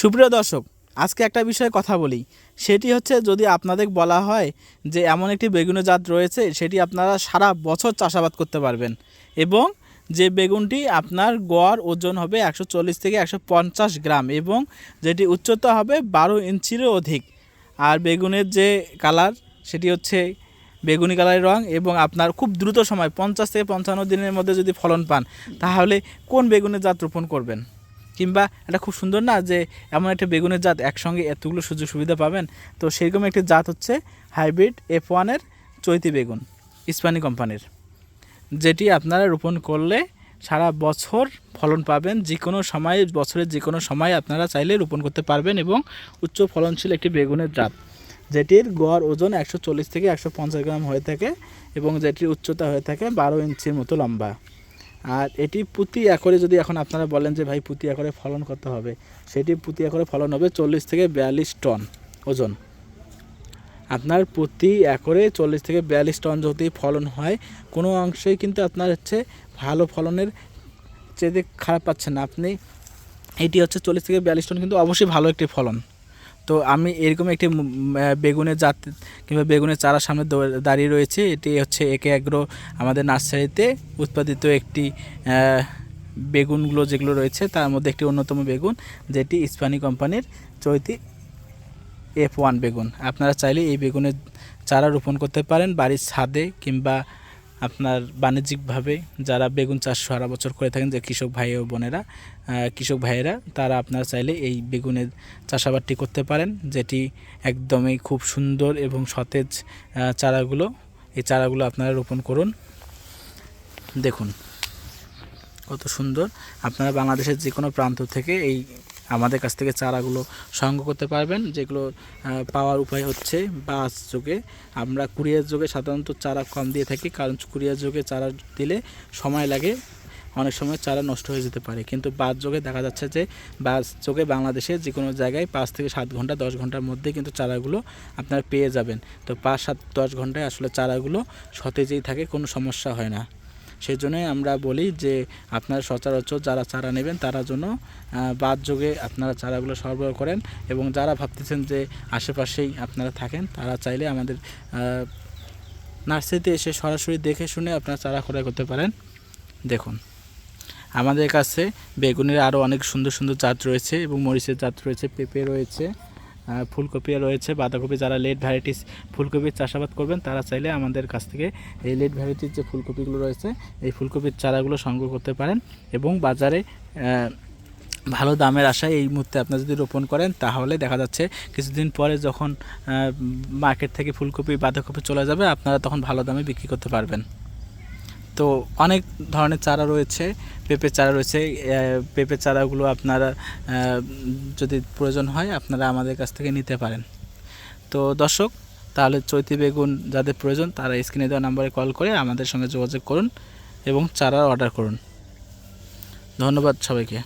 সুপ্রিয় দর্শক, আজকে একটা বিষয়ে কথা বলি। সেটি হচ্ছে যদি আপনাদের বলা হয় যে এমন একটি বেগুনের জাত রয়েছে, সেটি আপনারা সারা বছর চাষাবাদ করতে পারবেন এবং যে বেগুনটি আপনার গড় ওজন হবে একশো চল্লিশ থেকে একশো পঞ্চাশ গ্রাম এবং যেটি উচ্চতা হবে বারো ইঞ্চিরও অধিক। আর বেগুনের যে কালার, সেটি হচ্ছে বেগুনি কালারের রং এবং আপনার খুব দ্রুত সময়, পঞ্চাশ থেকে পঞ্চান্ন দিনের মধ্যে যদি ফলন পান, তাহলে কোন বেগুনের জাত রোপণ করবেন? কিংবা এটা খুব সুন্দর না যে এমন একটা বেগুনের জাত একসঙ্গে এতগুলো সুযোগ সুবিধা পাবেন? তো সেরকম একটি জাত হচ্ছে হাইব্রিড এফ ওয়ানের চৈতি বেগুন ইস্পানি কোম্পানির, যেটি আপনারা রোপণ করলে সারা বছর ফলন পাবেন। যে কোনো সময়ে, বছরের যে কোনো সময়ে আপনারা চাইলে রোপণ করতে পারবেন এবং উচ্চ ফলনশীল একটি বেগুনের জাত। যেটির গড় ওজন একশো চল্লিশ থেকে একশো পঞ্চাশ গ্রাম হয়ে থাকে এবং যেটির উচ্চতা হয়ে থাকে বারো ইঞ্চির মতো লম্বা। আর এটি প্রতি একরে যদি এখন আপনারা বলেন যে, ভাই প্রতি একরে ফলন করতে হবে? সেটি প্রতি একরে ফলন হবে চল্লিশ থেকে বিয়াল্লিশ টন ওজন। আপনার প্রতি একরে চল্লিশ থেকে বিয়াল্লিশ টন যদি ফলন হয়, কোনো অংশেই কিন্তু আপনার হচ্ছে ভালো ফলনের চেয়ে খারাপ পাচ্ছেন না। আপনি, এটি হচ্ছে চল্লিশ থেকে বিয়াল্লিশ টন কিন্তু অবশ্যই ভালো একটি ফলন। তো আমি এরকম একটি বেগুনের জাত কিংবা বেগুনের চারার সামনে দাঁড়িয়ে রয়েছে। এটি হচ্ছে একে এগ্রো আমাদের নার্সারিতে উৎপাদিত একটি বেগুনগুলো যেগুলো রয়েছে, তার মধ্যে একটি অন্যতম বেগুন, যেটি ইস্পানি কোম্পানির চৈতি এফ ওয়ান বেগুন। আপনারা চাইলে এই বেগুনের চারা রোপণ করতে পারেন বাড়ির ছাদে কিংবা আপনার বাণিজ্যিকভাবে যারা বেগুন চাষ সারা বছর করে থাকেন, যে কৃষক ভাই ও বোনেরা কৃষক ভাইয়েরা, তারা আপনারা চাইলে এই বেগুনের চাষাবাদটি করতে পারেন, যেটি একদমই খুব সুন্দর এবং সতেজ চারাগুলো, এই চারাগুলো আপনারা রোপণ করুন। দেখুন, কত সুন্দর। আপনারা বাংলাদেশের যে কোনো প্রান্ত থেকে এই আমাদের কাছ থেকে চারাগুলো সংগ্রহ করতে পারবেন, যেগুলো পাওয়ার উপায় হচ্ছে বাস যোগে। আমরা কুরিয়ার যোগে সাধারণত চারা কম দিয়ে থাকি, কারণ কুরিয়ার যোগে চারা দিলে সময় লাগে, অনেক সময় চারা নষ্ট হয়ে যেতে পারে। কিন্তু বাস যোগে দেখা যাচ্ছে যে, বাস যোগে বাংলাদেশে যে কোনো জায়গায় পাঁচ থেকে সাত ঘণ্টা, দশ ঘণ্টার মধ্যে কিন্তু চারাগুলো আপনারা পেয়ে যাবেন। তো পাঁচ সাত দশ ঘন্টায় আসলে চারাগুলো সতেজেই থাকে, কোনো সমস্যা হয় না। সেই জন্যই আমরা বলি যে আপনারা সচরাচর যারা চারা নেবেন, তারা জন্য বাদ যোগে আপনারা চারাগুলো সরবরাহ করেন এবং যারা ভাবতেছেন যে আশেপাশেই আপনারা থাকেন, তারা চাইলে আমাদের নার্সারিতে এসে সরাসরি দেখে শুনে আপনারা চারা ক্রয় করতে পারেন। দেখুন, আমাদের কাছে বেগুনের আরও অনেক সুন্দর সুন্দর জাত রয়েছে এবং মরিচের জাত রয়েছে, পেঁপে রয়েছে ফুলকপি রয়েছে, বাঁধাকপি, যারা লেট ভ্যারাইটিস ফুলকপির চাষাবাদ করবেন, তারা চাইলে আমাদের কাছ থেকে এই লেট ভ্যারাইটির যে ফুলকপিগুলো রয়েছে, এই ফুলকপির চারাগুলো সংগ্রহ করতে পারেন এবং বাজারে ভালো দামের আশায় এই মুহূর্তে আপনারা যদি রোপণ করেন, তাহলে দেখা যাচ্ছে কিছুদিন পরে যখন মার্কেট থেকে ফুলকপি, বাঁধাকপি চলে যাবে, আপনারা তখন ভালো দামে বিক্রি করতে পারবেন। তো অনেক ধরনের চারা রয়েছে পেঁপের চারা রয়েছে পেঁপে চারাগুলো আপনারা যদি প্রয়োজন হয় আপনারা আমাদের কাছ থেকে নিতে পারেন। তো দর্শক, তাহলে চৈতি বেগুন যাদের প্রয়োজন তারা স্ক্রিনে দেওয়া নাম্বারে কল করে আমাদের সঙ্গে যোগাযোগ করুন এবং চারা অর্ডার করুন। ধন্যবাদ সবাইকে।